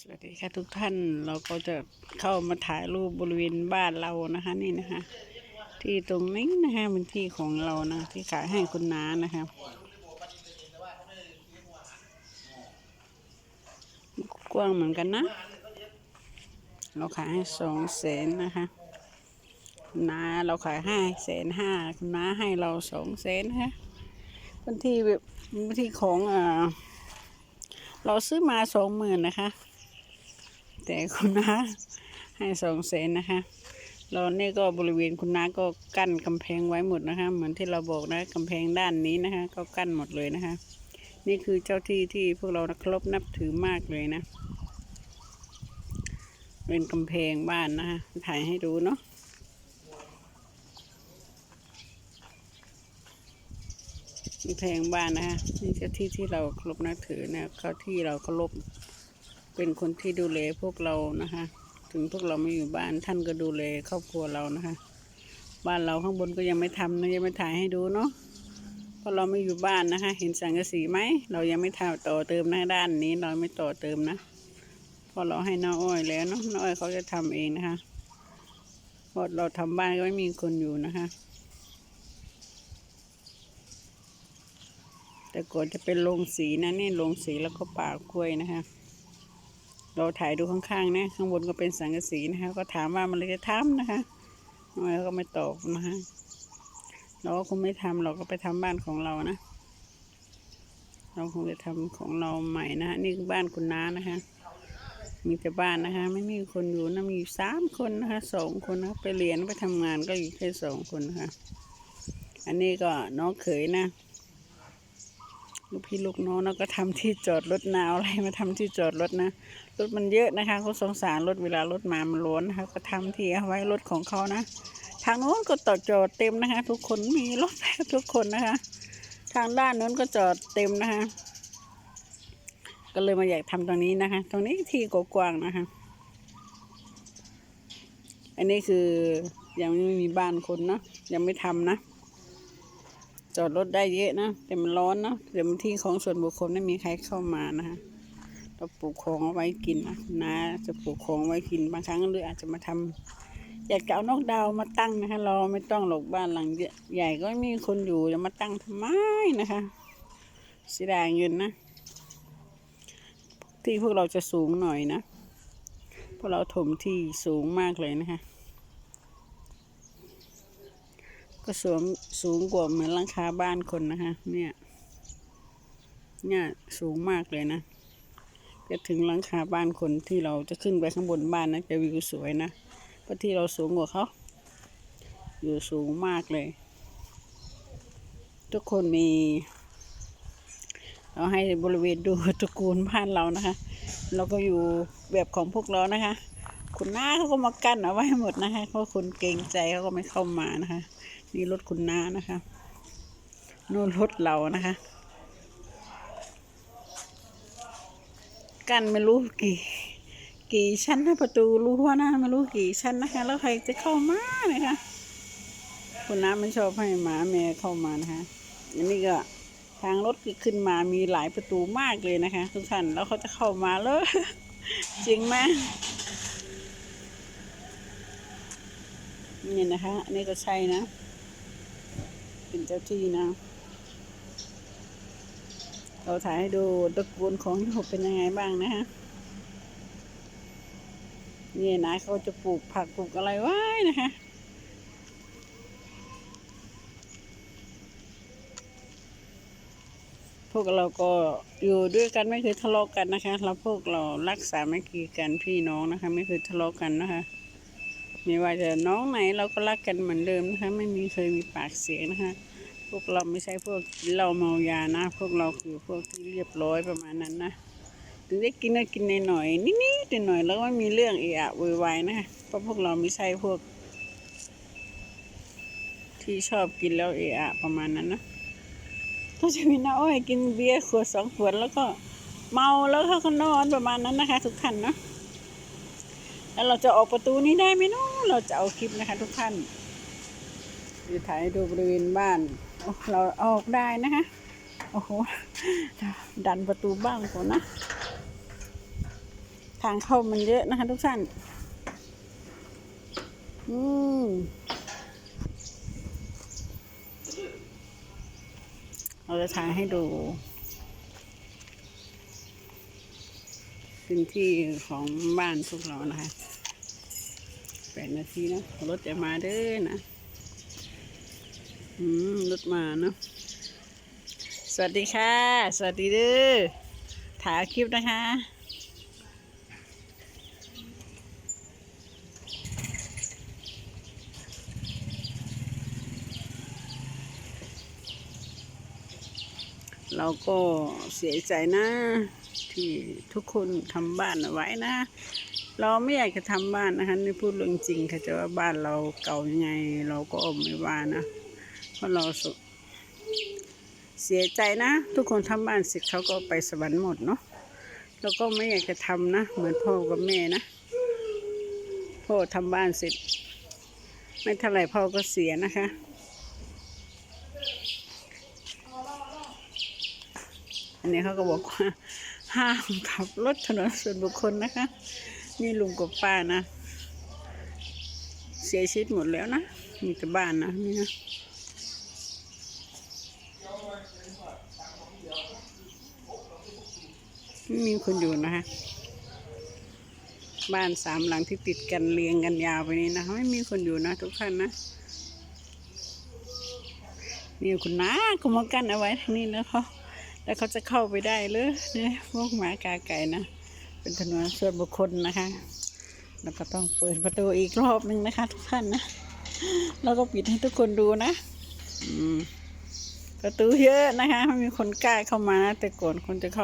สวัสดีค่ะทุกท่านเราก็จะเข้ามาถ่ายรูปบริเวณบ้านเรานะคะ นี่นะคะ ที่ตรงนี้นะคะเป็นที่ของเรานะที่ขายให้คุณน้านะคะกว้างเหมือนกันนะ เราขายให้สองแสนนะคะคุณน้าเราขายให้แสนห้าคุณน้าให้เราสองแสนนะคะพื้นที่แบบพื้นที่ของอ่าเราซื้อมาสองหมื่นนะคะ แต่คุณน้าให้สองแสนนะคะเราเนี่ยก็บริเวณคุณน้าก็กั้นกำแพงไว้หมดนะคะ เหมือนที่เราบอกนะกำแพงด้านนี้นะคะ ก็กั้นหมดเลยนะคะ นี่คือเจ้าที่ที่พวกเราเคารพนับถือมากเลยนะ เป็นกำแพงบ้านนะคะถ่ายให้ดูเนาะกำแพงบ้านนะคะนี่เจ้าที่ที่เราเคารพนับถือนะเขาที่เราเคารพ เป็นคนที่ดูแลพวกเรานะคะ ถึงพวกเราไม่อยู่บ้านท่านก็ดูแลครอบครัวเรานะคะ บ้านเราข้างบนก็ยังไม่ทำนะยังไม่ถ่ายให้ดูเนาะเพราะเราไม่อยู่บ้านนะคะ เห็นสังกะสีไหมเรายังไม่ทำต่อเติมนะด้านนี้เราไม่ต่อเติมนะเพราะเราให้น้าอ้อยแล้วเนาะน้าอ้อยเขาจะทำเองนะคะพราะเราทำบ้านก็ไม่มีคนอยู่นะคะ แต่ก่อนจะเป็นโรงสีนะนี่โรงสีแล้วก็ป่ากล้วยนะคะ เราถ่ายดูข้างๆนะข้างบนก็เป็นสังกะสีนะคะ ก็ถามว่ามันเลยจะทำนะคะน้อยก็ไม่ตอบนะคะเราก็คงไม่ทำเราก็ไปทำบ้านของเรานะเราคงจะทำของเราใหม่นะฮะนี่คือบ้านคุณน้านะคะ มีแต่บ้านนะคะ ไม่มีคนอยู่นะมีสามคนนะคะสองคนนะไปเรียนไปทำงานก็อยู่แค่สองคนนะคะอันนี้ก็น้องเขยนะ ลูกพี่ลูกน้องแล้วก็ทำที่จอดรถนาเอะไรมาทำที่จอดรถนะรถมันเยอะนะคะเขาสงสารรถเวลารถมามันล้นนะคะก็ทำที่เอาไว้รถของเขานะ ทางโน้นก็ต่อจอดเต็มนะคะ ทุกคนมีรถทุกคนนะคะ ทางด้านโน้นก็จอดเต็มนะคะ ก็เลยมาอยากทำตรงนี้นะคะ ตรงนี้ที่กว้างนะคะ อันนี้คือยังไม่มีบ้านคนเนาะยังไม่ทำนะ จอดรถได้เยอะนะแต่มันร้อนเนาะเดี๋ยวมันที่ของส่วนบุคคลไม่มีใครเข้ามานะคะเราปลูกของเอาไว้กินนะนะจะปลูกของไว้กินบางครั้งหรืออาจจะมาทำอยากจะเอานกดาวมาตั้งนะคะ เราไม่ต้องหลกบ้านหลังใหญ่ก็ไม่มีคนอยู่จะมาตั้งทำไมนะคะเสียดายเงินนะ ที่พวกเราจะสูงหน่อยนะพวกเราถมที่สูงมากเลยนะคะ ก็สูงสูงกว่าเหมือนหลังคาบ้านคนนะคะ เนี่ย เนี่ยสูงมากเลยนะ จะถึงหลังคาบ้านคนที่เราจะขึ้นไปข้างบนบ้านนะจะวิวสวยนะเพราะที่เราสูงกว่าเขา อยู่สูงมากเลย ทุกคนมี เราให้บริเวณดูตระกูลบ้านเรานะคะ เราก็อยู่แบบของพวกเรานะคะ คุณน้าเขาก็มากั้นเอาไว้หมดนะคะเพราะคนเกรงใจเขาก็ไม่เข้ามานะคะ นี่รถคุณน้านะคะนู่นรถเรานะคะ กั้นไม่รู้กี่กี่ชั้นนะประตูรู้ว่านะไม่รู้กี่ชั้นนะคะ แล้วใครจะเข้ามานะคะคุณน้าไม่ชอบให้หมาแมวเข้ามานะคะอันนี้ก็ทางรถขึ้นมามีหลายประตูมากเลยนะคะ ทุกท่านแล้วเขาจะเข้ามาเลยจริงไหม นี่นะคะ อันนี้ก็ใช่นะ เป็นเจ้าที่นะ เราถ่ายให้ดูตระกูลของที่ผมเป็นยังไงบ้างนะฮะนี่นะเขาจะปลูกผักปลูกอะไรไว้นะคะพวกเราก็อยู่ด้วยกันไม่เคยทะเลาะกันนะคะ เราพวกเรารักษาไม่กีกันพี่น้องนะคะ ไม่เคยทะเลาะกันนะคะ ไม่ว่าจะน้องไหนเราก็รักกันเหมือนเดิมนะคะ ไม่มีเคยมีปากเสียงนะคะ พวกเราไม่ใช่พวกเหล้าเมายานะ พวกเราคือพวกที่เรียบร้อยประมาณนั้นนะถึงได้กินก็กินในหน่อยนิดๆหน่อยแล้วก็ไม่มีเรื่องเอะอะโวยวายนะคะเพราะพวกเราไม่ใช่พวก ที่ชอบกินแล้วเอะอะประมาณนั้นนะก็จะมีน้าอ้อยกินเบียร์ขวดสองขวดแล้วก็เมาแล้วเขาก็นอนประมาณนั้นนะคะ ทุกท่านนะแล้วเราจะออกประตูนี้ได้ไหมเนาะ เราจะเอาคลิปนะคะทุกท่านดูถ่ายให้ดูบริเวณบ้าน เราออกได้นะคะ โอ้โห ดันประตูบ้านก่อนนะ ทางเข้ามันเยอะนะคะทุกท่าน อืมเราจะถ่ายให้ดู พื้นที่ของบ้านพวกเรานะคะ แปดนาทีนะรถจะมาเด้อนะอืมรถมาเนาะสวัสดีค่ะ สวัสดีเด้อถ่ายคลิปนะคะเราก็เสียใจนะ ที่ทุกคนทำบ้านเอาไว้นะ เราไม่อยากจะทำบ้านนะคะนี่พูดเรื่องจริงค่ะจะว่าบ้านเราเก่ายังไง เราก็ไม่ว่านะเพราะเราสุเสียใจนะ ทุกคนทำบ้านเสร็จเขาก็ไปสวรรค์หมดเนาะเราก็ไม่อยากจะทำนะ เหมือนพ่อกับแม่นะพ่อทำบ้านเสร็จ ไม่เท่าไหร่พ่อก็เสียนะคะอันนี้เขาก็บอกว่าห้ามขับรถถนนส่วนบุคคลนะคะ นี่ลุงกับป้านะ เสียชีวิตหมดแล้วนะ มีแต่บ้านนะนี่นะไม่มีคนอยู่นะคะบ้านสามหลังที่ติดกันเรียงกันยาวไปนี้นะไม่มีคนอยู่นะ ทุกท่านนะนี่คุณน้าก็มากันเอาไว้ทางนี้แล้วเขาแล้วเขาจะเข้าไปได้เลยเนี่ยพวกหมากาไก่นะ เป็นถนนส่วนบุคคลนะคะ แล้วก็ต้องเปิดประตูอีกรอบหนึ่งนะคะ ทุกท่านนะ แล้วก็ปิดให้ทุกคนดูนะ อืมประตูเยอะนะคะไม่มีคนกล้าเข้ามานะแต่ก่อนคนจะเข้า